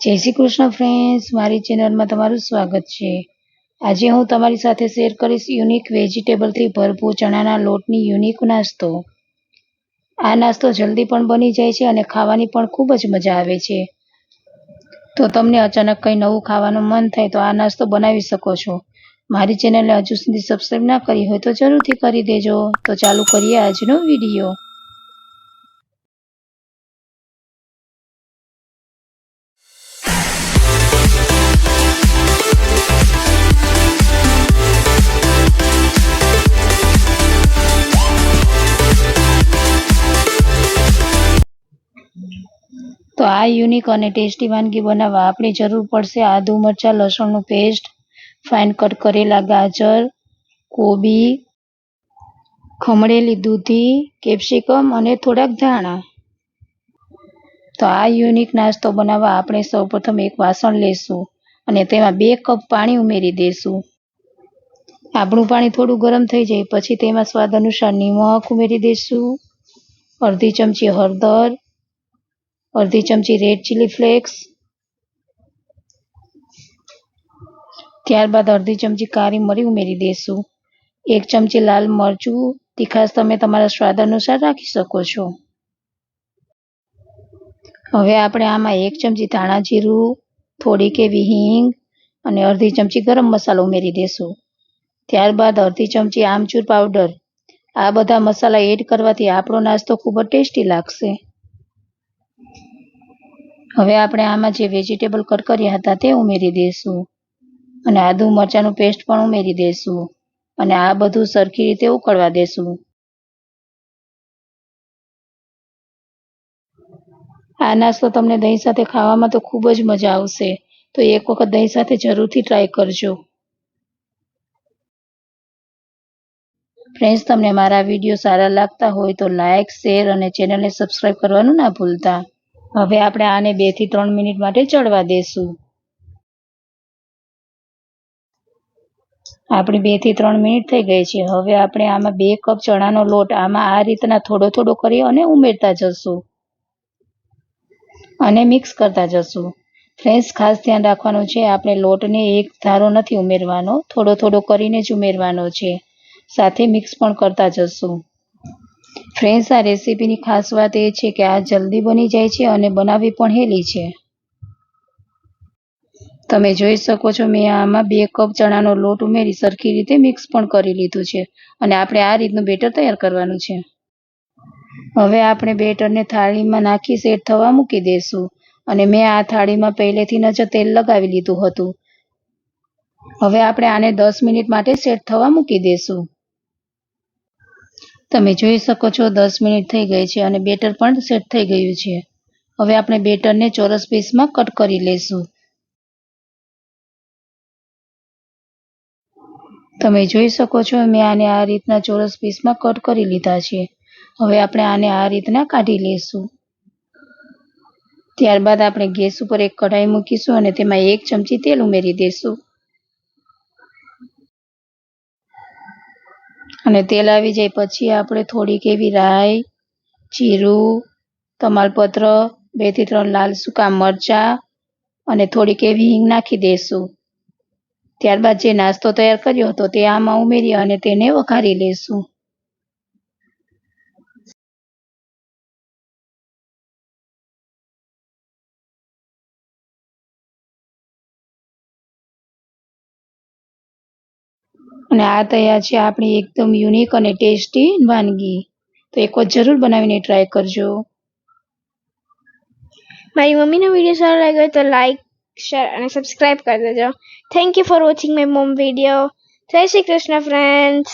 જય શ્રી કૃષ્ણ ફ્રેન્ડ્સ મારી ચેનલમાં તમારું સ્વાગત છે. આજે હું તમારી સાથે શેર કરીશ યુનિક વેજીટેબલથી ભરપૂર ચણાના લોટની યુનિક નાસ્તો. આ નાસ્તો જલ્દી પણ બની જાય છે અને ખાવાની પણ ખૂબ જ મજા આવે છે. તો તમને અચાનક કંઈ નવું ખાવાનું મન થાય તો આ નાસ્તો બનાવી શકો છો. મારી ચેનલને હજુ સુધી સબસ્ક્રાઈબ ના કરી હોય તો જરૂરથી કરી દેજો. તો ચાલુ કરીએ આજનો વીડિયો તો આ યુનિક અને ટેસ્ટી વાનગી બનાવવા આપણે જરૂર પડશે આદુ મરચાં, લસણનું પેસ્ટ ફાઇન કટ કરેલા ગાજર, કોબી, ખમણેલી દૂધી કેપ્સિકમ અને થોડાક ધાણા. તો આ યુનિક નાસ્તો બનાવવા આપણે સૌપ્રથમ એક વાસણ લેશું અને તેમાં બે કપ પાણી ઉમેરી દઈશું આપણું પાણી થોડું ગરમ થઈ જાય પછી તેમાં સ્વાદ અનુસાર નિમક ઉમેરી દઈશું અડધી ચમચી હળદર અડધી ચમચી રેડ ચીલી ફ્લેક્સ. ત્યારબાદ અડધી ચમચી કાળી મરી ઉમેરી દઈશું એક ચમચી લાલ મરચું. તીખાશ તમે તમારા સ્વાદ અનુસાર રાખી શકો છો. હવે આપણે આમાં એક ચમચી ધાણા જીરું, થોડીક એવી હિંગ અને અડધી ચમચી ગરમ મસાલો ઉમેરી દઈશું ત્યારબાદ અડધી ચમચી આમચૂર પાવડર. આ બધા મસાલા એડ કરવાથી આપણો નાસ્તો ખૂબ જ ટેસ્ટી લાગશે. હવે આપણે આમાં જે વેજીટેબલ કટ હતા તે ઉમેરી દઈશું અને આદુ મરચાંનું પેસ્ટ પણ ઉમેરી દઈશું અને આ બધું સરખી રીતે ઉકળવા દેશું. આ નાસ્તો તમને દહીં સાથે ખાવામાં તો ખૂબ જ મજા આવશે. તો એક વખત દહીં સાથે જરૂરથી ટ્રાય કરજો. ફ્રેન્ડ્સ તમને મારા વીડિયો સારા લાગતા હોય તો લાઇક શેર અને ચેનલને સબસ્ક્રાઈબ કરવાનું ના ભૂલતા. હવે આપણે આને બેથી ત્રણ મિનિટ માટે ચડવા દેશું. આપણી બેથી ત્રણ મિનિટ થઈ ગઈ છે. હવે આપણે આમાં બે કપ ચણાનો લોટ આમાં આ રીતના થોડો થોડો કરી અને ઉમેરતા જશું. અને મિક્સ કરતા જશું. ફ્રેન્ડ્સ, ખાસ ધ્યાન રાખવાનું છે, આપણે લોટને એક ધારો નથી ઉમેરવાનો. થોડો થોડો કરીને જ ઉમેરવાનો છે. સાથે મિક્સ પણ કરતા જશું. ફ્રેન્ડ્સ, આ રેસીપીની ખાસ વાત એ છે કે આ જલ્દી બની જાય છે અને બનાવવી પણ હેલી છે. તમે જોઈ શકો છો, મેં આમાં બે કપ ચણાનો લોટ ઉમેરી સરખી રીતે મિક્સ પણ કરી લીધું છે અને આપણે આ રીતનું બેટર તૈયાર કરવાનું છે. હવે આપણે બેટરને થાળીમાં નાખી સેટ થવા મૂકી દઈશું અને મેં આ થાળીમાં પહેલેથી જ તેલ લગાવી લીધું હતું. હવે આપણે આને દસ મિનિટ માટે સેટ થવા મૂકી દઈશું તમે જોઈ શકો છો, દસ મિનિટ થઈ ગઈ છે અને બેટર પણ સેટ થઈ ગયું છે. હવે આપણે બેટરને ચોરસ પીસમાં કટ કરી લઈશું તમે જોઈ શકો છો, મેં આને આ રીતના ચોરસ પીસમાં કટ કરી લીધા છે. હવે આપણે આને આ રીતના કાઢી લઈશું ત્યારબાદ આપણે ગેસ ઉપર એક કઢાઈ મૂકીશું અને તેમાં એક ચમચી તેલ ઉમેરી દઈશું અને તેલ આવી જાય પછી આપણે થોડીક એવી રાઈ, જીરું, તમાલપત્ર બેથી ત્રણ લાલ સૂકા મરચા અને થોડીક એવી હિંગ નાખી દઈશું ત્યારબાદ જે નાસ્તો તૈયાર કર્યો હતો તે આમાં ઉમેરી અને તેને વઘારી લેશું. અને આ તૈયાર છે આપણી એકદમ યુનિક અને ટેસ્ટી વાનગી. તો એક વખત જરૂર બનાવીને ટ્રાય કરજો. મારી મમ્મીનો વીડિયો સારો લાગ્યો તો લાઈક શેર અને સબસ્ક્રાઈબ કરી દેજો. Thank you for watching my mom video જય શ્રી કૃષ્ણ ફ્રેન્ડ્સ